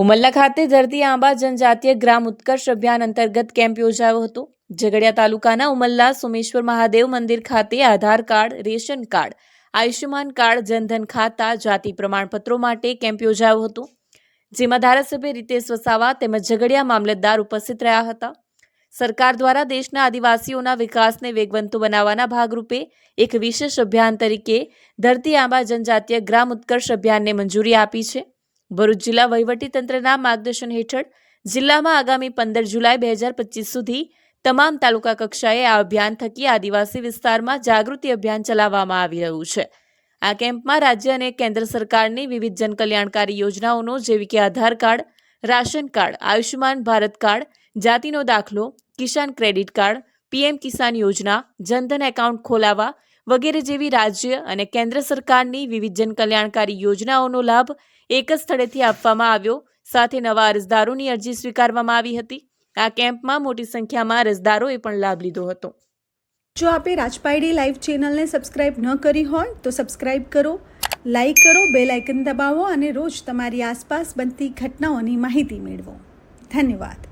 ઉમલ્લા ખાતે ધરતી આંબા જનજાતીય ગ્રામ ઉત્કર્ષ અભિયાન અંતર્ગત કેમ્પ યોજાયો હતો. ઝઘડિયા તાલુકાના ઉમલ્લા સોમેશ્વર મહાદેવ મંદિર ખાતે Aadhaar card, ration card, Ayushman card, Jandhan ખાતા, જાતિ પ્રમાણપત્રો માટે કેમ્પ યોજાયો હતો. જેમાં ધારાસભ્ય રીતેશ વસાવા તેમજ ઝઘડિયા મામલતદાર ઉપસ્થિત રહ્યા હતા. સરકાર દ્વારા દેશના આદિવાસીઓના વિકાસને વેગવંતો બનાવવાના ભાગરૂપે એક વિશેષ અભિયાન તરીકે ધરતી આંબા જનજાતીય ગ્રામ ઉત્કર્ષ અભિયાનને મંજૂરી આપી છે. ભરૂચ જિલ્લા વહીવટીતંત્રના માર્ગદર્શન હેઠળ જિલ્લામાં આગામી પંદર જુલાઈ બે હજાર પચીસ સુધી તમામ તાલુકા કક્ષાએ આ અભિયાન થકી આદિવાસી વિસ્તારમાં જાગૃતિ અભિયાન ચલાવવામાં આવી રહ્યું છે. આ કેમ્પમાં રાજ્ય અને કેન્દ્ર સરકારની વિવિધ જનકલ્યાણકારી યોજનાઓનો જેવી કે Aadhaar card, ration card, Ayushman Bharat card, જાતિનો દાખલો, Kisan credit card, PM Kisan યોજના, જનધન એકાઉન્ટ ખોલાવવા વગેરે જેવી રાજ્ય અને કેન્દ્ર સરકારની વિવિધ જનકલ્યાણકારી યોજનાઓનો લાભ એક જ સ્થળેથી આપવામાં આવ્યો. સાથે નવા અરજદારોની અરજી સ્વીકારવામાં આવી હતી. આ કેમ્પમાં મોટી સંખ્યામાં અરજદારોએ પણ લાભ લીધો હતો. જો આપે રાજપાયડી લાઈવ ચેનલને સબસ્ક્રાઇબ ન કરી હોય તો સબસ્ક્રાઇબ કરો, લાઈક કરો, બેલ આઇકન દબાવો અને રોજ તમારી આસપાસ બનતી ઘટનાઓની માહિતી મેળવો. ધન્યવાદ.